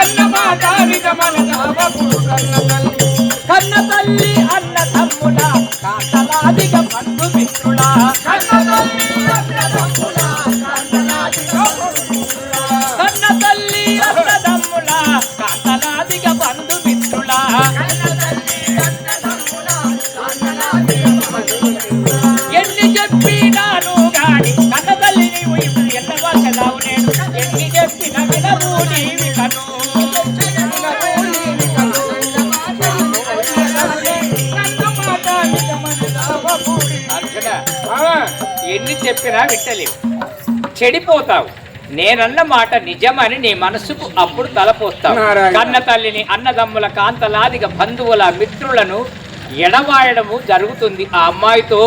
కన్న మాట నిజమన నిజమనదావా కన్న తల్లి. కన్న తల్లి అన్న తమ్ముడా కాతలాదిగ బంధు మిత్రుడా కన్న తల్లి చెప్పినా విట్టలేవు. చెడిపోతావు. నేనన్న మాట నిజమని నీ మనసుకు అప్పుడు తలపోస్తావు. కన్న తల్లిని అన్నదమ్ముల కాంతలాదిగ బంధువుల మిత్రులను ఎడవాయడము జరుగుతుంది ఆ అమ్మాయితో.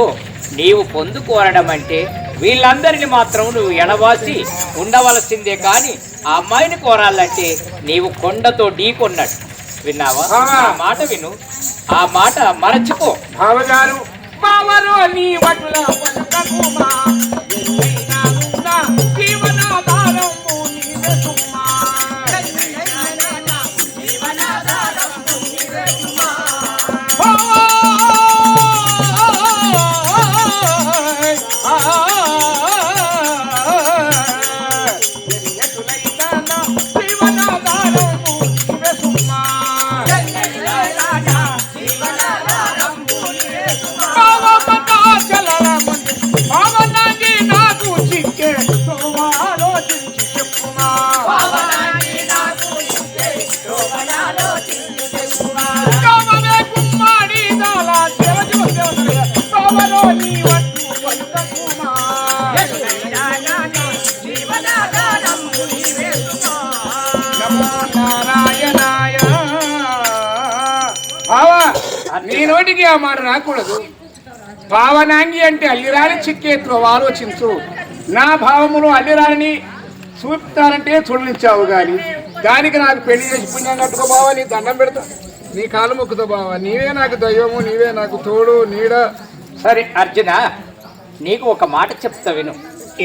నీవు పొందుకోరడం అంటే వీళ్ళందరిని మాత్రం నువ్వు ఎడవాసి ఉండవలసిందే కానీ ఆ అమ్మాయిని కోరాలంటే నీవు కొండతో ఢీకొన్నట్టు. విన్నావా. ఆ. మాట విను. ఆ మాట మరచిపో. బావగారు पावरोनी वटला पलक कुमा जीवनाधारं मुनी నోటికి ఆ మాట రాకూడదు. భావనాంగి అంటే అల్లిరాని చిక్కేత్రో ఆలోచించు నా భావములు అల్లిరాని చూపుతానంటే చూడనిచ్చావు గాని. దానికి నాకు పెళ్ళి చేసి పుణ్యం కట్టుకో బావా నీ దండం పెడతా. నీ కాలు మొక్కుతో బావా నీవే నాకు దైవము నీవే నాకు తోడు నీడ. సరే అర్జున నీకు ఒక మాట చెప్తా విను.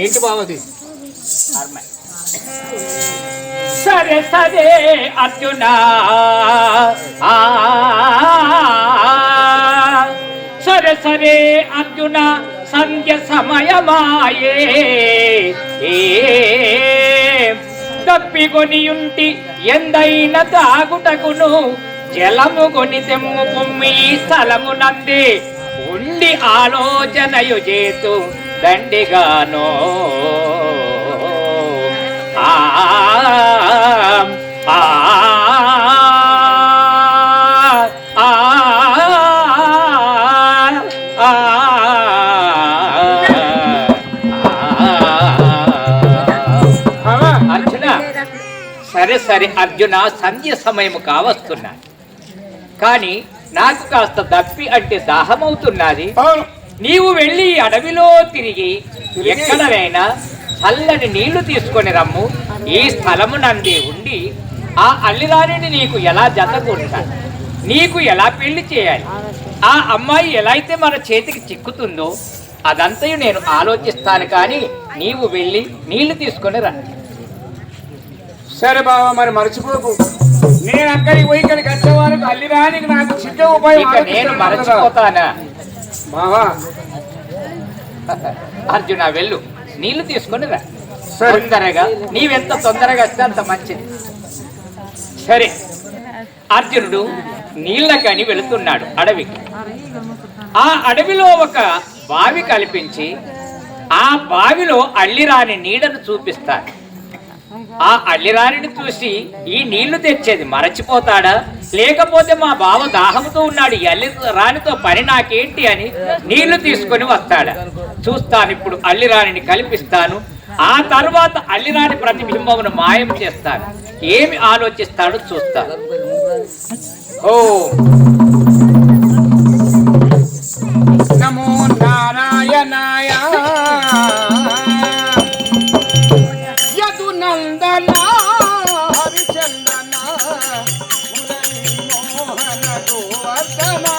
ఏంటి బావది? సరే సరే అర్జున. సరే అర్జున సంధ్య సమయమాయే. తప్పికొనియుంటి ఎందైన తాగుటకును జలము కొని తెమ్ము పొమ్మి స్థలము నంది. ఉండి ఆలోచనయు చేతు దండిగానో. ఆ సరే సరే అర్జున సంధ్య సమయము కావస్తున్నా. కానీ నాకు కాస్త దప్పి అంటే దాహమవుతున్నది. నీవు వెళ్ళి అడవిలో తిరిగి ఎక్కడనైనా చల్లని నీళ్ళు తీసుకొని రమ్ము. ఈ స్థలము నంది ఉండి ఆ అల్లిరాణిని నీకు ఎలా జతకూడతాను నీకు ఎలా పెళ్ళి చేయాలి? ఆ అమ్మాయి ఎలా అయితే మన చేతికి చిక్కుతుందో అదంతయు నేను ఆలోచిస్తాను. కానీ నీవు వెళ్ళి నీళ్ళు తీసుకొని రా. సరే బావా మరి మర్చిపోకు. నేను అక్కడికి పోయి ఇక్కడికి వచ్చే వరకు అల్లిరానికి నాకు చిక్క ఉపాయం నేను. మరచిపోతానా? బావా. అర్జున వెళ్ళు. నీళ్ళు తీసుకొని రా. తొందరగా. నీవెంత తొందరగా వస్తే అంత మంచిది. సరే. అర్జునుడు నీళ్ళకని వెళుతున్నాడు అడవికి. ఆ అడవిలో ఒక బావి కల్పించి ఆ బావిలో అల్లిరాని నీడను చూపిస్తాడు. ఆ అల్లిరాణిని చూసి ఈ నీళ్ళు తెచ్చేది మరచిపోతాడా? లేకపోతే మా బావ దాహముతో ఉన్నాడు ఈ అల్లి రాణితో పని నాకేంటి అని నీళ్ళు తీసుకొని వస్తాడా? చూస్తాను ఇప్పుడు అల్లిరాణిని కల్పిస్తాను. ఆ తర్వాత అల్లిరాణి ప్రతిబింబమును మాయం చేస్తాను. ఏమి ఆలోచిస్తాడో చూస్తాను. ఓ. నమో నారాయణాయ. Come on.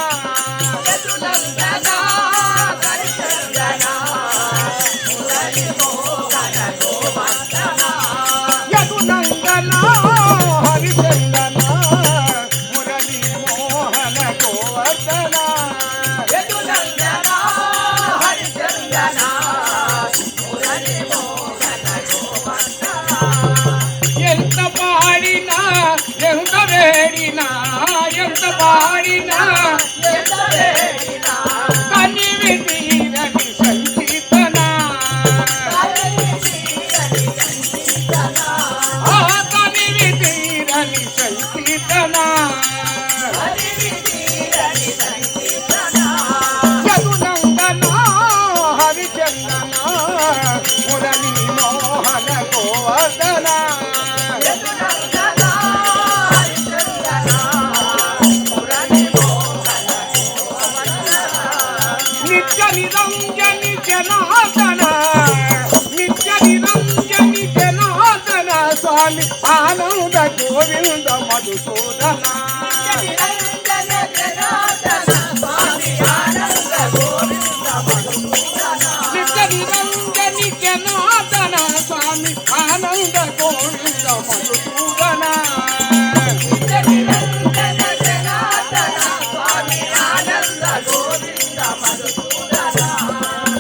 మధుసూదన.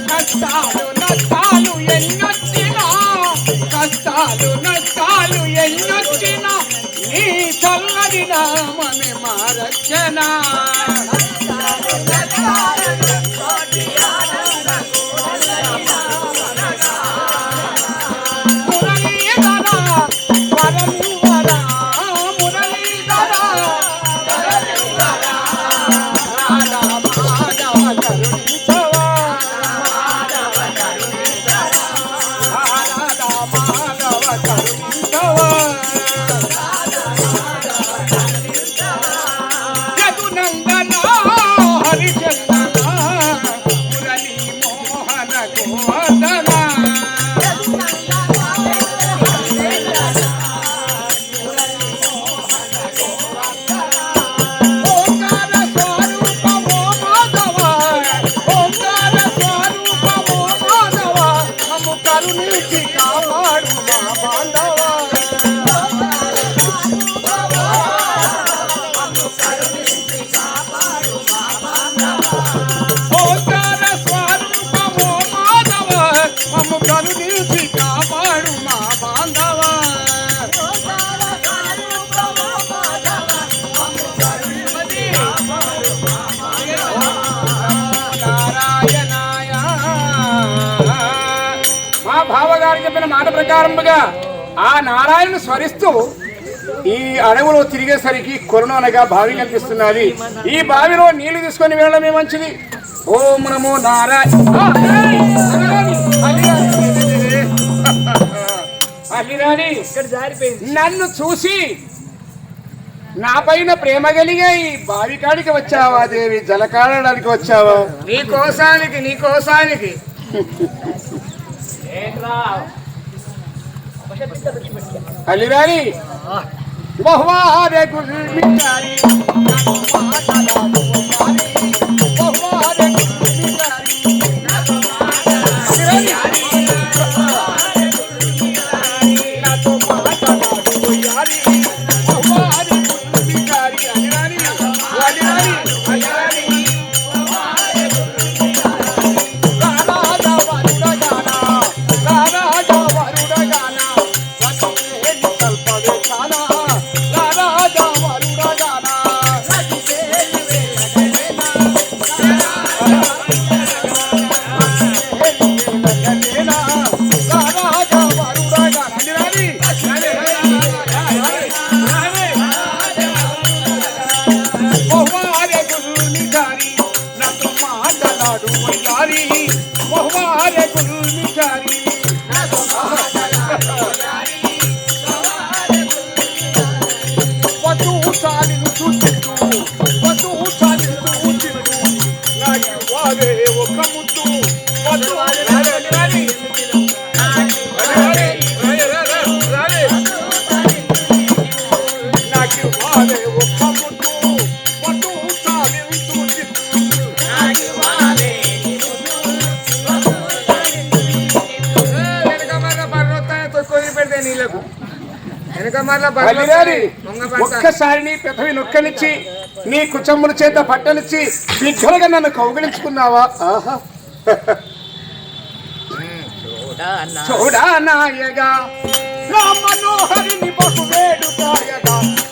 కష్టాలు నష్టాలు ఎన్నొచ్చినా కష్టాలు నష్టాలు నామని ఆ నారాయణను స్మరిస్తూ ఈ అడవులో తిరిగేసరికి కొరనగా బావి కనిపిస్తున్నది ఈ బావిలో నీళ్ళు తీసుకొని వెళ్ళడమే మంచిది? ఓం నమో నారాయణ అల్లిరాని ఇక్కడ జారిపోయింది. నన్ను చూసి నా పైన ప్రేమ కలిగే ఈ బావి కాడికి వచ్చావా దేవి? జలకాడడానికి వచ్చావా? నీ కోసానికి నీ కోసానికి. ಅಲ್ಲಿ ಬ್ಯಾರಿ ಬೇಕು Yeah. పడతా ఒక్కసారి నీ పెదవి నొక్కనిచ్చి నీ కుచమ్ముల చేత పట్టనిచ్చి బిగ్గరగా నన్ను కౌగిలించుకున్నావా? ఆహా. చూడా నాయగా మనోహరిని బహు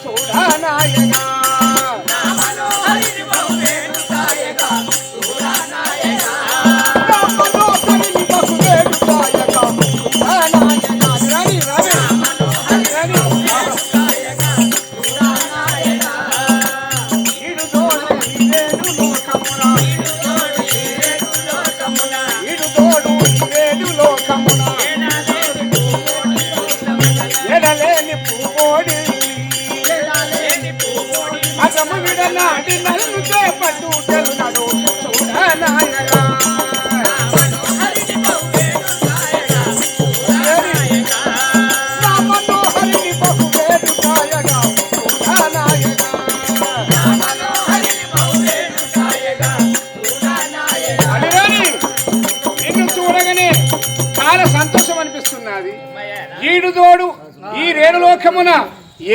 చూడా నాయగా నా చాలా సంతోషం అనిపిస్తున్నది ఈడు తోడు ఈ రేణులోకమున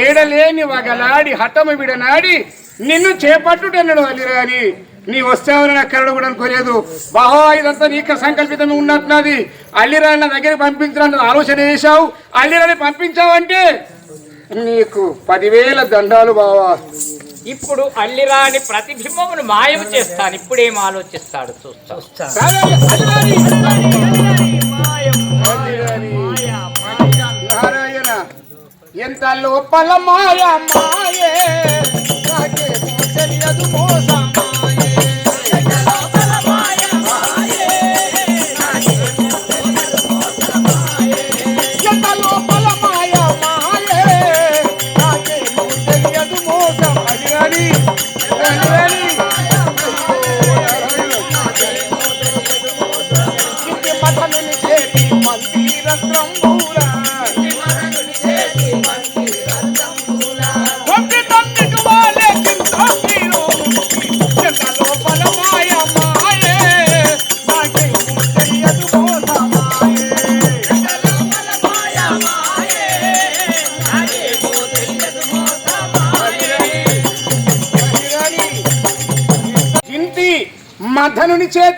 ఏడలేని వగలాడి హఠము విడనాడి నిన్ను చేపట్టుటన్నాడు అలిరాని నీ వస్తావని నాకు కరడు కూడా అనుకోలేదు. బాహో ఇదంతా నీకు సంకల్పితం ఉన్నట్టున్నది అల్లిరాని నా దగ్గర పంపించడానికి ఆలోచన చేశావు. అల్లిరాని పంపించావంటే నీకు పదివేల దండాలు బావా. ఇప్పుడు అల్లిరాని ప్రతిబింబమును మాయం చేస్తాను. ఇప్పుడేం ఆలోచిస్తాడు? చూస్తా. నారాయణ ఎంత లోపల మాయా మాయే. నాకేమో తెలియదు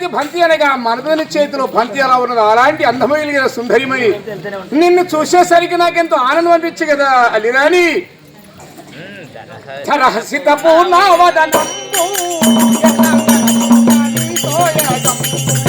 చేతి బంతి అనగా మధుని చేతిలో బంతి ఎలా ఉన్నదో. అలాంటి అందమైన సుందరిమణి నిన్ను చూసేసరికి నాకెంతో ఆనందం అనిపించు కదా అలిరాని సరహసిత పూర్ణవదనంబు సరహసిత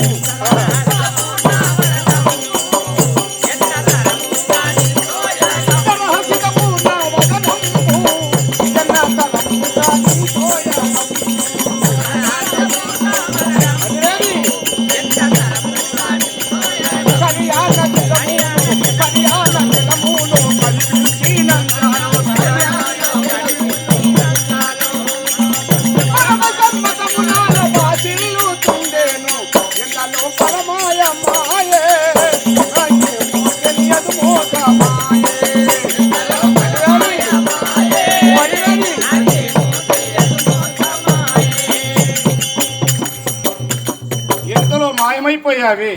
మాయమైపోయావి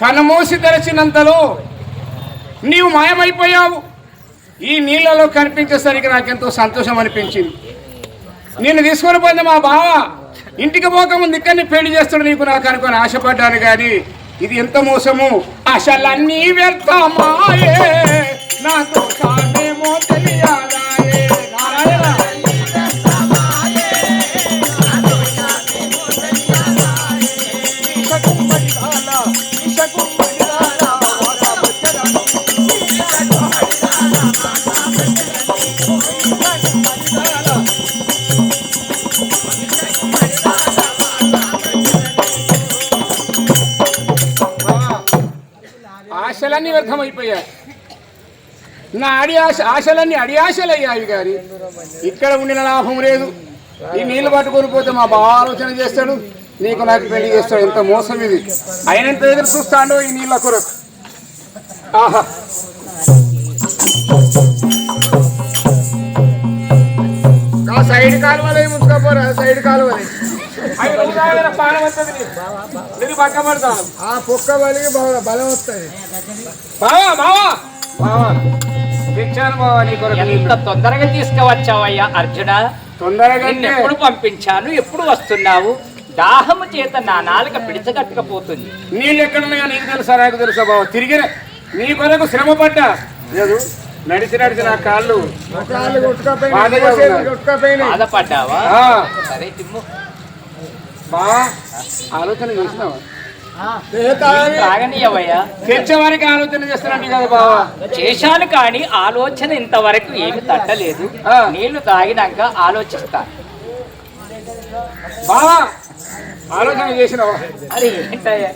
కనుమూసి తెరచినంతలో నీవు మాయమైపోయావు. ఈ నీళ్ళలో కనిపించేసరికి నాకెంతో సంతోషం అనిపించింది. నేను తీసుకొని పోయింది మా బావ. ఇంటికి పోకముందు ఇక్కడిని పెళ్ళి చేస్తాడు నీకు నాకు అనుకొని ఆశపడ్డాను కానీ ఇది ఎంత మోసము? ఆశలన్నీ వ్యర్థమాయే నాకు తెలియాలా? ఆశలన్నీ వ్యర్థమైపోయాయి. నా అడి ఆశ ఆశలన్నీ అడి ఆశలు అయ్యాయి గారి ఇక్కడ ఉండిన లాభం లేదు. ఈ నీళ్ళు పట్టుకొని పోతే మా బావ ఆలోచన చేస్తాడు నీకు నాకు పెళ్ళి చేస్తాడు. ఎంత మోసం ఇది. అయినంత ఎదురు చూస్తాడో ఈ నీళ్ళ కొరకు. ఆహా. సైడ్ కాలువలే ముంచుకపోరా సైడ్ కాలువలే. అవి రోజాయన పానం వస్తుంది నీకు. నీళ్ళు పక్కబడతాను ఆ కుక్క బలికి బల- బలం వస్తుంది. బావా బావా. బావా తెచ్చాను బావా నీ కొరకు ఎంత. తొందరగా తీసుకువచ్చావయ్యా అర్జున? తొందరగా ఎప్పుడు పంపించాను ఎప్పుడు వస్తున్నావు? దాహము చేత నా నాలుక పిడిచగట్టుకపోతుంది. నీళ్ళు ఎక్కడున్నాయో నీకు తెలుసా నాకు తెలుసా బావ. తిరిగిన నీ కొరకు శ్రమ పడ్డా. లేదు నడిచి నడిచి నా కాళ్ళు బాధపడ్డావా? ఆ, సరే తిమ్ము. ఆలోచన చేసినావా? తెచ్చేవారికి ఆలోచన చేస్తున్నట్టు కదా బావా. చేశాను కానీ ఆలోచన ఇంతవరకు ఏమి తట్టలేదు. నీళ్ళు తాగినాక ఆలోచిస్తా. బావా ఆలోచన చేసినావా? అది ఏంటయ్యా?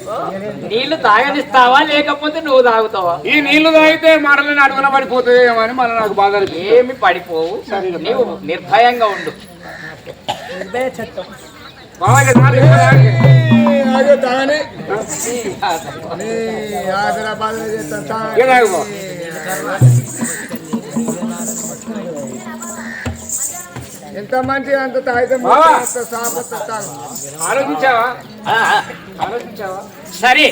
నీళ్ళు తాగనిస్తావా లేకపోతే నువ్వు తాగుతావా? ఈ నీళ్ళు తాగితే మరలని అడుగున పడిపోతాయేమో అని మళ్ళీ నాకు బాధ. ఏమి పడిపోవు. నీవు నిర్భయంగా ఉండు. బావా ఇక హైదరాబాద్. ఎంత మంచిది అంత తాగితే ఆలోచించావా? ఆలోచించావా? సరే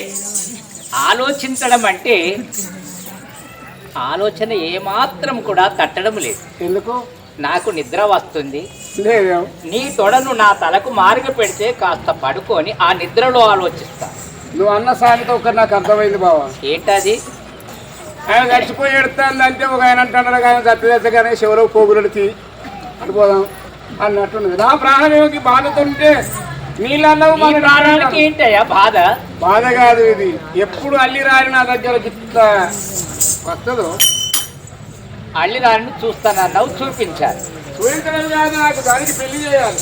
ఆలోచించడం అంటే ఆలోచన ఏమాత్రం కూడా తట్టడం లేదు. ఎందుకు? నాకు నిద్ర వస్తుంది. నీ తొడను నా తలకు మారుగ పెడితే కాస్త పడుకొని ఆ నిద్రలో ఆలోచిస్తా. నువ్వు అన్న సామెత ఒకటి నాకు అర్థమైంది బావా. ఏంటది? ఆయన చచ్చిపోయి ఎడుతుంది అంటే ఒక ఆయన అంటున్నాడు ఆయన చచ్చిదేసగానే శివరావు పోగులు తీ. అడిపోదాం అన్నట్టున్నది. నా ప్రాణం ఏమిటి? బాధతో ఉంటే నీళ్ళన్నావు మన ప్రాణానికి ఏంటయ్యా బాధ? బాధ కాదు ఇది. ఎప్పుడు అల్లి రాని నా దగ్గర గిట్ట వస్తుందో అల్లిదారిని చూస్తానన్నావు చూపించాలి. చూపించడం కాదు నాకు దానికి పెళ్ళి చేయాలి.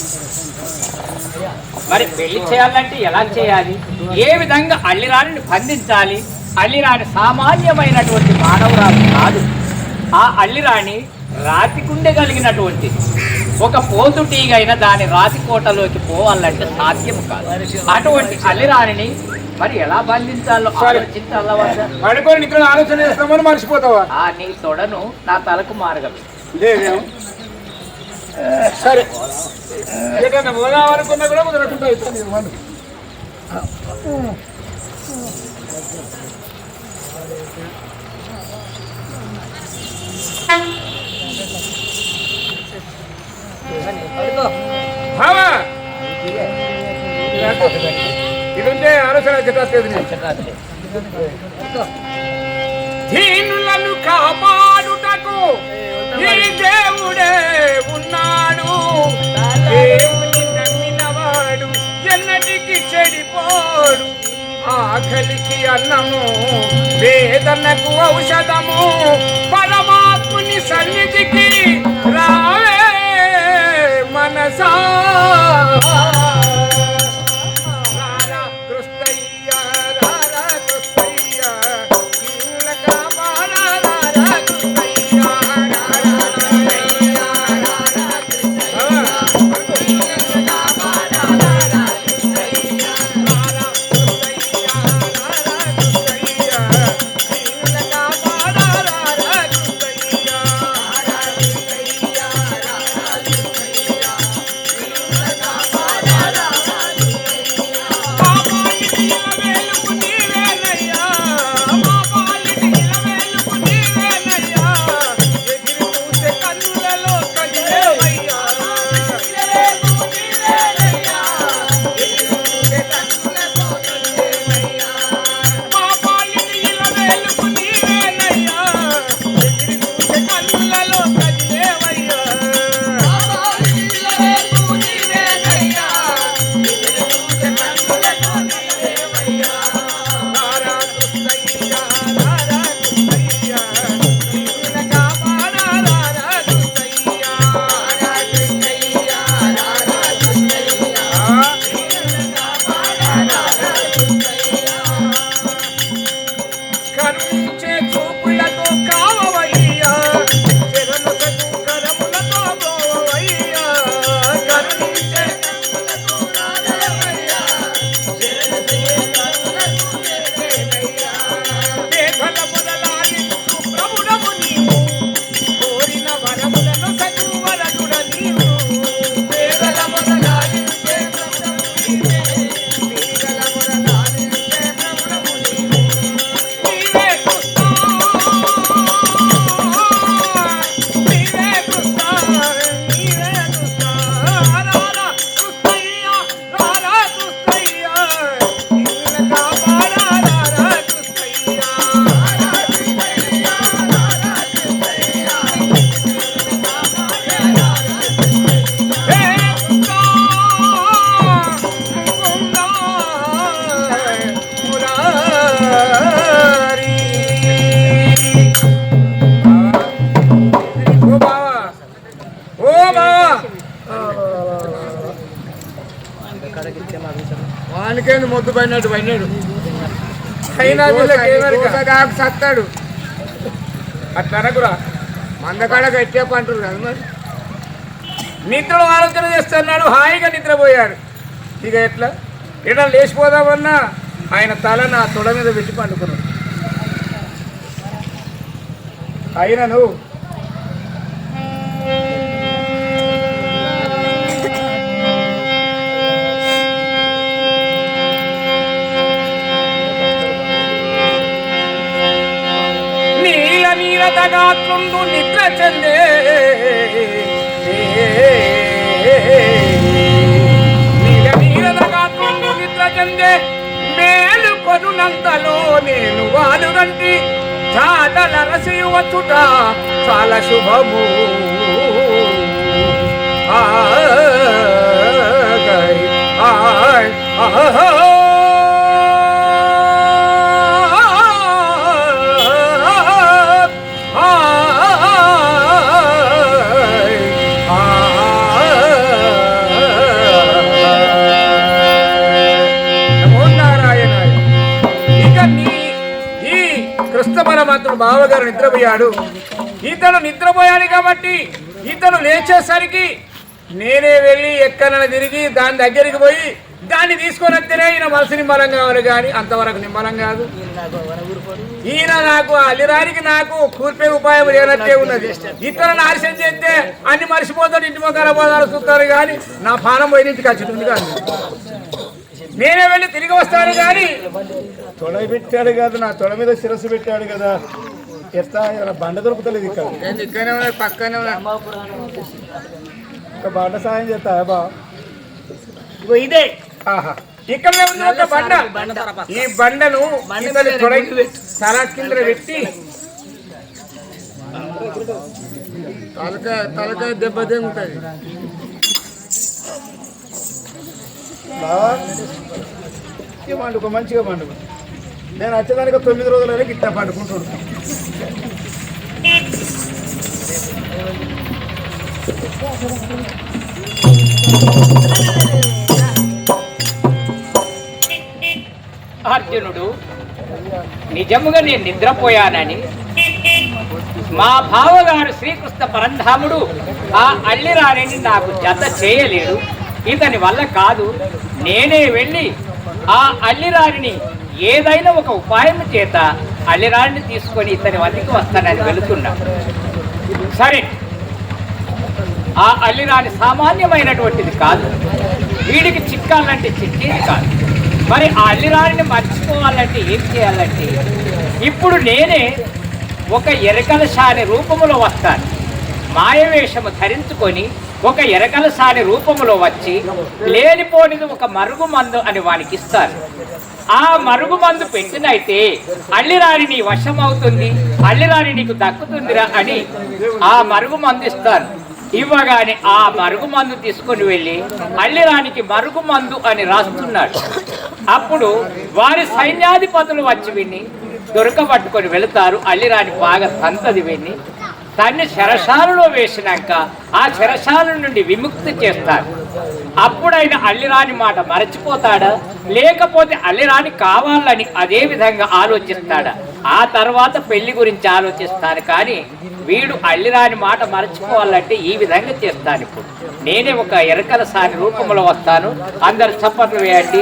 మరి పెళ్ళి చేయాలంటే ఎలా చేయాలి? ఏ విధంగా అల్లిరాణిని బంధించాలి? అల్లిరాణి సామాన్యమైనటువంటి మానవురాలు కాదు. ఆ అల్లిరాణి రాతి గుండె కలిగినటువంటి ఒక పోతుటీగైన దాని రాతి కోటలోకి పోవాలంటే సాధ్యం కాదు. అటువంటి అల్లిరాణిని మరి ఎలా బంధించాలో ఆలోచించాలా ఆలోచన చేస్తామని మర్చిపోతావా? ఆ నీ తొడను నా తలకు మారగలదు సరే ఎటన్నా పోదామనుకున్నా కూడా కుదరకుండా ఇస్తాను వాళ్ళు. బావా! ఇది కాపాడుటకు ఈ దేవుడే ఉన్నాడు. దేవుని నమ్మినవాడు ఎన్నటికి చెడిపోడు. ఆకలికి అన్నము వేదనకు ఔషధము పరమాత్ముని సన్నిధికి రావే మనసా. ఏమరిక? దాకా సత్తాడు. అట్లా అనకురా. మందకాడ గట్టే పంటారు కదా మరి? నిద్రలో ఆలోచన చేస్తున్నాడు హాయిగా నిద్రపోయాడు. ఇక ఎట్లా? ఇట్లా లేచిపోదామన్నా ఆయన తల నా తొడ మీద పెట్టి పండుకున్నాడు. అయినను నీల నిద్ర చెందే నీల నీల తగాత్రుండు నిద్ర చెందే మేలు కొనునంతలో నేను వాలుగంటి చాటల రసి చాలా శుభము ఆ ఆ పరమాత్ముడు బావగారు నిద్రపోయాడు. ఇతను నిద్రపోయాడు కాబట్టి ఇతను లేచేసరికి నేనే వెళ్ళి ఎక్కడన తిరిగి దాని దగ్గరికి పోయి దాన్ని తీసుకొని వస్తేనే ఈయన మనసు నిమ్మలం కావాలి కానీ అంతవరకు నిమ్మలం కాదు. ఈయన నాకు అల్లిరానికి నాకు కూర్పే ఉపాయం లేనట్టే ఉన్నది. ఇతరులను నాశనం చేస్తే అన్ని మర్చిపోతాడు ఇంటి మొక్కల పోదాలు చూస్తారు కానీ నా పానం పోయిన ఇంటికి వచ్చింది. కాదు నేనే వెళ్ళి తిరిగి వస్తాను కానీ తొడ పెట్టాడు కదా నా తొడ మీద శిరస్సు పెట్టాడు కదా. ఎట్లా ఏమైనా బండ దొరుకుతలేదు ఇక్కడ. ఇక్కడనే పక్కనే బండ సాయం చేస్తా బా ఇదే. ఆహా. ఇక్కడ ఉంది ఒక బండ. ఈ బండను తొడగి తల కింద పెట్టి. తలకాయ తలకాయ దెబ్బ ఉంటుంది బాగా పండుకో మంచిగా పండుకో. నేను వచ్చేదానికి ఒక తొమ్మిది వరకు గిట్ట పండుకుంటున్నాను అర్జునుడు నిజముగా నేను నిద్రపోయానని మా బావగారు శ్రీకృష్ణ పరంధాముడు ఆ అల్లిరాణిని నాకు జత చేయలేడు. ఇతని వల్ల కాదు. నేనే వెళ్ళి ఆ అల్లిరాణిని ఏదైనా ఒక ఉపాయం చేత అల్లిరాణిని తీసుకొని ఇతని వద్దకు వస్తానని వెళుతున్నా. సరే. ఆ అల్లిరాని సామాన్యమైనటువంటిది కాదు. వీడికి చిక్కాలంటే చిక్కేది కాదు. మరి ఆ అల్లిరాణిని మర్చిపోవాలంటే ఏం చేయాలంటే ఇప్పుడు నేనే ఒక ఎరకల రూపంలో రూపములో వస్తాను. మాయవేషము ధరించుకొని ఒక ఎరకల సాని రూపములో వచ్చి లేనిపోనిది ఒక మరుగు మందు అని వానికి ఇస్తారు. ఆ మరుగు మందు పెట్టినైతే అల్లిరాని నీ వశం అవుతుంది అల్లిరాని నీకు దక్కుతుందిరా అని ఆ మరుగు మందు ఇస్తారు. ఇవ్వగానే ఆ మరుగు మందు తీసుకొని వెళ్ళి అల్లిరానికి మరుగు మందు అని రాస్తున్నాడు. అప్పుడు వారి సైన్యాధిపతులు వచ్చి విని దొరకబట్టుకొని వెళుతారు. అల్లిరాని బాగా సంతది విని దాన్ని శరశాలలో వేసినాక ఆ శరశాల నుండి విముక్తి చేస్తారు. అప్పుడైన అల్లిరాని మాట మరచిపోతాడా? లేకపోతే అల్లిరాని కావాలని అదే విధంగా ఆలోచిస్తాడా? ఆ తర్వాత పెళ్ళి గురించి ఆలోచిస్తాను కానీ వీడు అల్లిరాని మాట మరచిపోవాలంటే ఈ విధంగా చేస్తాను ఇప్పుడు. నేనే ఒక ఎరకల సాని రూపంలో వస్తాను. అందరు చప్పట్లు వేయండి.